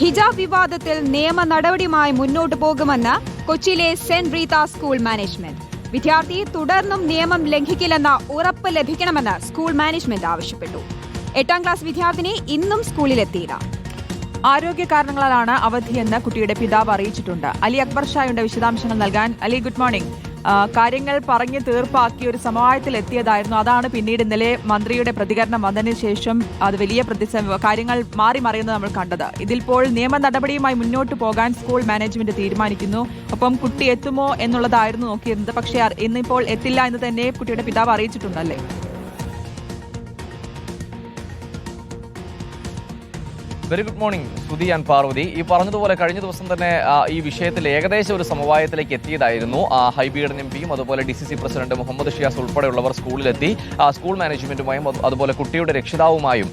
ഹിജാബ് വിവാദത്തിൽ നിയമ നടപടിയുമായി മുന്നോട്ടു പോകുമെന്ന് കൊച്ചിയിലെ സെന്റ് റീത്ത സ്കൂൾ മാനേജ്മെന്റ്. വിദ്യാർത്ഥി തുടർന്നും നിയമം ലംഘിക്കില്ലെന്ന ഉറപ്പ് ലഭിക്കണമെന്ന് സ്കൂൾ മാനേജ്മെന്റ് ആവശ്യപ്പെട്ടു. എട്ടാം ക്ലാസ് വിദ്യാർത്ഥിനി ഇന്നും സ്കൂളിലെത്തിയില്ല. ആരോഗ്യ കാരണങ്ങളാലാണ് അവധിയെന്ന് കുട്ടിയുടെ പിതാവ് അറിയിച്ചിട്ടുണ്ട്. അലി അക്ബർ ഷായുടെ വിശദാംശങ്ങൾ നൽകാൻ അലി ഗുഡ് മോർണിംഗ്. കാര്യങ്ങൾ പറഞ്ഞ് തീർപ്പാക്കി ഒരു സമവായത്തിൽ എത്തിയതായിരുന്നു അതാണ് പിന്നീട് ഇന്നലെ മന്ത്രിയുടെ പ്രതികരണം വന്നതിന് ശേഷം അത് വലിയ പ്രതിസന്ധി കാര്യങ്ങൾ മാറി മറിയുന്നത് നമ്മൾ കണ്ടത്. ഇതിപ്പോൾ നിയമ നടപടിയുമായി മുന്നോട്ട് പോകാൻ സ്കൂൾ മാനേജ്മെന്റ് തീരുമാനിക്കുന്നു. ഒപ്പം കുട്ടി എത്തുമോ എന്നുള്ളതായിരുന്നു നോക്കിയിരുന്നത്. പക്ഷേ ഇന്നിപ്പോൾ എത്തില്ല എന്ന് തന്നെ കുട്ടിയുടെ പിതാവ് അറിയിച്ചിട്ടുണ്ടല്ലേ? Very good morning Sthuthi and Parvathy ഈ പറഞ്ഞതുപോലെ കഴിഞ്ഞ ദിവസം തന്നെ ഈ വിഷയത്തിൽ ഏകദേശം ഒരു സമവായത്തിലേക്ക് എത്തിയതായിരുന്നു. ഹൈബിയുടെ എം പിയും അതുപോലെ D C C president Muhammad Shiyas ഉൾപ്പെടെയുള്ളവർ സ്കൂളിലെത്തി. സ്കൂൾ മാനേജ്മെന്റുമായും അതുപോലെ കുട്ടിയുടെ രക്ഷിതാവുമായും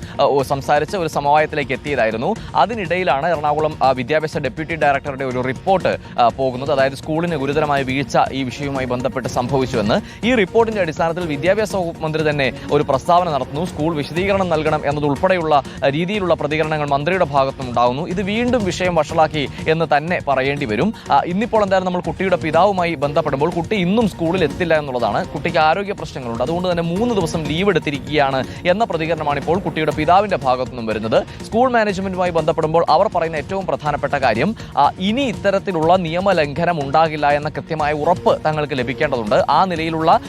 സംസാരിച്ച ഒരു സമവായത്തിലേക്ക് എത്തിയതായിരുന്നു. അതിനിടയിലാണ് എറണാകുളം വിദ്യാഭ്യാസ ഡെപ്യൂട്ടി ഡയറക്ടറുടെ ഒരു റിപ്പോർട്ട് പോകുന്നത്. അതായത് സ്കൂളിന് ഗുരുതരമായ വീഴ്ച ഈ വിഷയവുമായി ബന്ധപ്പെട്ട് സംഭവിച്ചുവെന്ന്. ഈ റിപ്പോർട്ടിന്റെ അടിസ്ഥാനത്തിൽ വിദ്യാഭ്യാസ വകുപ്പ് മന്ത്രി തന്നെ ഒരു പ്രസ്താവന നടത്തുന്നു. സ്കൂൾ വിശദീകരണം നൽകണം എന്നതുൾപ്പെടെയുള്ള രീതിയിലുള്ള പ്രതികരണങ്ങൾ മന്ത്രിയുടെ ഉണ്ടാകുന്നു ഇത് വീണ്ടും വിഷയം വഷളാക്കി എന്ന് തന്നെ പറയേണ്ടി വരും. ഇന്നിപ്പോൾ എന്തായാലും നമ്മൾ കുട്ടിയുടെ പിതാവുമായി ബന്ധപ്പെടുമ്പോൾ കുട്ടി ഇന്നും സ്കൂളിൽ എത്തില്ല എന്നുള്ളതാണ് കുട്ടിക്ക് ആരോഗ്യ പ്രശ്നങ്ങളുണ്ട്. അതുകൊണ്ട് തന്നെ മൂന്ന് ദിവസം ലീവ് എടുത്തിരിക്കുകയാണ് എന്ന പ്രതികരണമാണ് ഇപ്പോൾ കുട്ടിയുടെ പിതാവിന്റെ ഭാഗത്തു നിന്നും വരുന്നത്. സ്കൂൾ മാനേജ്മെന്റുമായി ബന്ധപ്പെടുമ്പോൾ അവർ പറയുന്ന ഏറ്റവും പ്രധാനപ്പെട്ട കാര്യം ഇനി ഇത്തരത്തിലുള്ള നിയമലംഘനം ഉണ്ടാകില്ല എന്ന കൃത്യമായ ഉറപ്പ് തങ്ങൾക്ക് ലഭിക്കേണ്ടതുണ്ട്. ആ നിലയിലുള്ള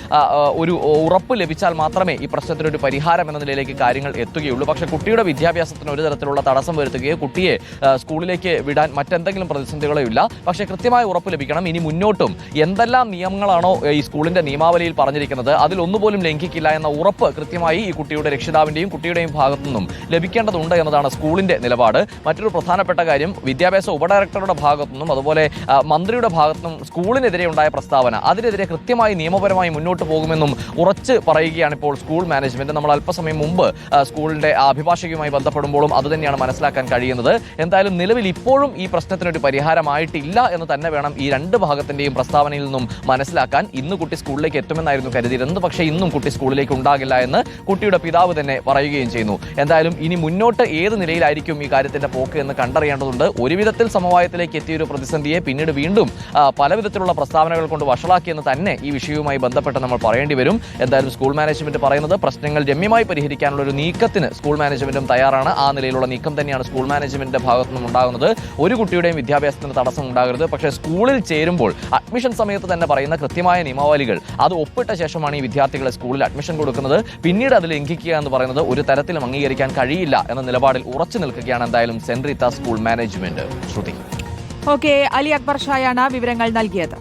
ഒരു ഉറപ്പ് ലഭിച്ചാൽ മാത്രമേ ഈ പ്രശ്നത്തിനൊരു പരിഹാരം എന്ന നിലയിലേക്ക് കാര്യങ്ങൾ എത്തുകയുള്ളൂ. പക്ഷേ കുട്ടിയുടെ വിദ്യാഭ്യാസത്തിന് ഒരു തരത്തിലുള്ള തടസ്സം വരുത്തുകയോ കുട്ടിയെ സ്കൂളിലേക്ക് വിടാൻ മറ്റെന്തെങ്കിലും പ്രതിസന്ധികളോ ഇല്ല. പക്ഷേ കൃത്യമായ ഉറപ്പ് ലഭിക്കണം. ഇനി മുന്നോട്ടും എന്തെല്ലാം നിയമങ്ങളാണോ ഈ സ്കൂളിന്റെ നിയമാവലിയിൽ പറഞ്ഞിരിക്കുന്നത് അതിലൊന്നുപോലും ലംഘിക്കില്ല എന്ന ഉറപ്പ് കൃത്യമായി ഈ കുട്ടിയുടെ രക്ഷിതാവിന്റെയും കുട്ടിയുടെയും ഭാഗത്തു നിന്നും ലഭിക്കേണ്ടതുണ്ട് എന്നതാണ് സ്കൂളിന്റെ നിലപാട്. മറ്റൊരു പ്രധാനപ്പെട്ട കാര്യം വിദ്യാഭ്യാസ ഉപഡയറക്ടറുടെ ഭാഗത്തു നിന്നും അതുപോലെ മന്ത്രിയുടെ ഭാഗത്തു നിന്നും സ്കൂളിനെതിരെ ഉണ്ടായ പ്രസ്താവന അതിനെതിരെ കൃത്യമായി നിയമപരമായി മുന്നോട്ട് പോകുമെന്നും ഉറച്ച് പറയുകയാണ് ഇപ്പോൾ സ്കൂൾ മാനേജ്മെന്റ്. നമ്മൾ അല്പസമയം മുമ്പ് സ്കൂളിന്റെ അഭിഭാഷകയുമായി ബന്ധപ്പെടുമ്പോഴും അതുതന്നെയാണ് മനസ്സിലാക്കാൻ കഴിയുന്നത്. എന്തായാലും നിലവിൽ ഇപ്പോഴും ഈ പ്രശ്നത്തിനൊരു പരിഹാരമായിട്ടില്ല എന്ന് തന്നെ വേണം ഈ രണ്ട് ഭാഗത്തിന്റെയും പ്രസ്താവനയിൽ നിന്നും മനസ്സിലാക്കാൻ. ഇന്ന് കുട്ടി സ്കൂളിലേക്ക് എത്തുമെന്നായിരുന്നു കരുതിയിരുന്നത്. പക്ഷേ ഇന്നും കുട്ടി സ്കൂളിലേക്ക് ഉണ്ടാകില്ല എന്ന് കുട്ടിയുടെ പിതാവ് തന്നെ പറയുകയും ചെയ്യുന്നു. എന്തായാലും ഇനി മുന്നോട്ട് ഏത് നിലയിലായിരിക്കും ഈ കാര്യത്തിന്റെ പോക്ക് എന്ന് കണ്ടറിയേണ്ടതുണ്ട്. ഒരുവിധത്തിൽ സമവായത്തിലേക്ക് എത്തിയ ഒരു പ്രതിസന്ധിയെ പിന്നീട് വീണ്ടും പലവിധത്തിലുള്ള പല വിധത്തിലുള്ള പ്രസ്താവനകൾ കൊണ്ട് വഷളാക്കിയെന്ന് തന്നെ ഈ വിഷയവുമായി ബന്ധപ്പെട്ട് നമ്മൾ പറയേണ്ടി വരും. എന്തായാലും സ്കൂൾ മാനേജ്മെന്റ് പറയുന്നത് പ്രശ്നങ്ങൾ രമ്യമായി പരിഹരിക്കാനുള്ള ഒരു നീക്കത്തിന് സ്കൂൾ മാനേജ്മെന്റും തയ്യാറാണ്. ആ നിലയിലുള്ള നീക്കം തന്നെയാണ് സ്കൂൾ മാനേജ്മെന്റിന്റെ ഭാഗത്തു നിന്നും ഉണ്ടാകുന്നത്. ഒരു കുട്ടിയുടെയും വിദ്യാഭ്യാസത്തിന് തടസ്സം ഉണ്ടാകരുത്. പക്ഷേ സ്കൂളിൽ ചേരുമ്പോൾ അഡ്മിഷൻ സമയത്ത് തന്നെ പറയുന്ന കൃത്യമായ നിയമാവലികൾ. അത് ഒപ്പിട്ട ശേഷമാണ് ഈ വിദ്യാർത്ഥികളെ സ്കൂളിൽ അഡ്മിഷൻ കൊടുക്കുന്നത്. പിന്നീട് അത് ലംഘിക്കുക എന്ന് പറയുന്നത് ഒരു തരത്തിലും അംഗീകരിക്കാൻ കഴിയില്ല എന്ന നിലപാടിൽ ഉറച്ചു നിൽക്കുകയാണ് എന്തായാലും Saint school management. Sruthi. Okay Ali Akbar ഷായാണ് വിവരങ്ങൾ നൽകിയത്.